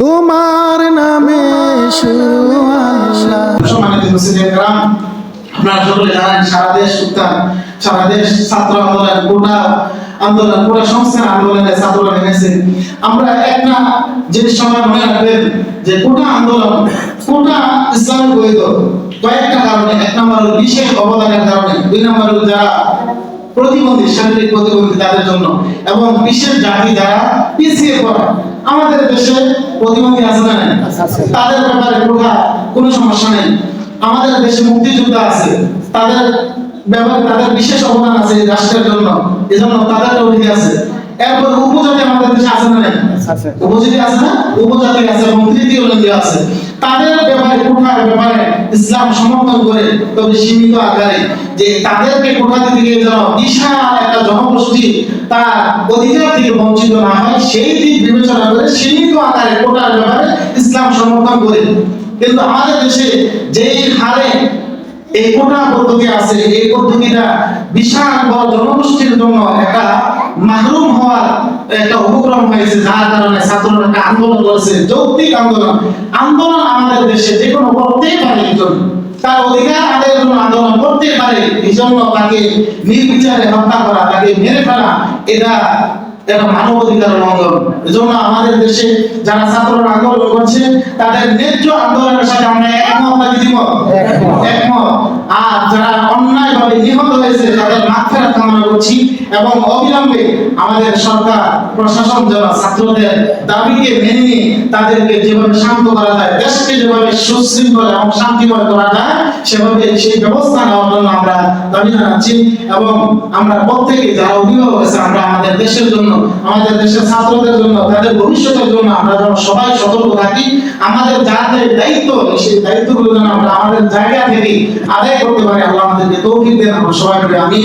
তোমার নামে সম্মানিত গ্রাম সারা দেশ সারা দেশ ছাত্র গোটা আন্দোলন নেমেছে। আমরা একটা জিনিস যে আন্দোলন কোটা কয়েকটা কারণে, এক নম্বর বিশেষ অবদানের কারণে, দুই প্রতিবন্ধী, শারীরিক প্রতিবন্ধী তাদের জন্য, এবং বিশেষ জাতি যারা পিছিয়ে পড়া। আমাদের দেশে প্রতিবন্ধী আছে না তাদের ব্যাপারে কোঠা কোনো সমস্যা নেই। আমাদের দেশে মুক্তিযোদ্ধা আছে। তাদের ব্যাপারে তাদের বিশেষ অবদান আছে রাষ্ট্রের জন্য। এজন্য তাদের অধিকার আছে। এরপর আমাদের দেশে আছে না নাই? উপজাতি আছে না? উপজাতি আছে এবং তৃতীয় লিঙ্গ আছে। তাদের ব্যাপারে কোঠার ব্যাপারে ইসলাম সমর্থন করে তবে সীমিত আকারে যে তাদেরকে কোঠা থেকে যেন বিশাল একটা জনগোষ্ঠী তার অধিকার থেকে বঞ্চিত না হয় সেই দিক বিবেচনা করে সীমিত আকারে কোটার ব্যাপারে ইসলাম সমর্থন করে। কিন্তু আমাদের দেশে যেই হারে এই কোটা পদ্ধতি আছে এই পদ্ধতিটা বিশাল বড় জনগোষ্ঠীর জন্য একটা মাহরুম হওয়ার একটা উপক্রম হয়েছে, যার কারণে ছাত্ররা একটা আন্দোলন করেছে, যৌক্তিক আন্দোলন। আন্দোলন আমাদের দেশে যে কোনো করতেই পারে একজন, তার অধিকার আদায়ের জন্য আন্দোলন করতে পারে এই জন্য তাকে নির্বিচারে হত্যা করা, তাকে মেরে ফেলা, এটা এটা মানবাধিকার লঙ্ঘন। এজন্য আমাদের দেশে যারা ছাত্ররা আন্দোলন করছে তাদের ন্যায্য আন্দোলনের সাথে আমরা একমত নাকি দ্বিমত? একমত। আর যারা অন্যায়ভাবে নিহত হয়েছে তাদের মাগফিরাত কামনা করছি এবং অবিলম্বে আমাদের সরকার প্রশাসন যারা ছাত্রদের দাবিকে মেনে নিয়ে তাদেরকে যেভাবে শান্ত করা যায় দেশকে যেভাবে সুশৃঙ্খল এবং শান্তিময় করা যায় সেভাবে সেই ব্যবস্থা নেওয়ার জন্য আমরা দাবি জানাচ্ছি এবং আমরা প্রত্যেকে যারা অভিভাবক আছে আমরা আমাদের দেশের জন্য আমাদের দেশের ছাত্রদের জন্য, তাদের ভবিষ্যতের জন্য আমরা যেন সবাই সতর্ক থাকি। আমাদের যাদের দায়িত্ব, সেই দায়িত্বগুলো যেন আমরা আমাদের জায়গা থেকে আদায় করতে পারি, আল্লাহ আমাদেরকে তৌফিক দেন। আমরা সবাই মিলে আমি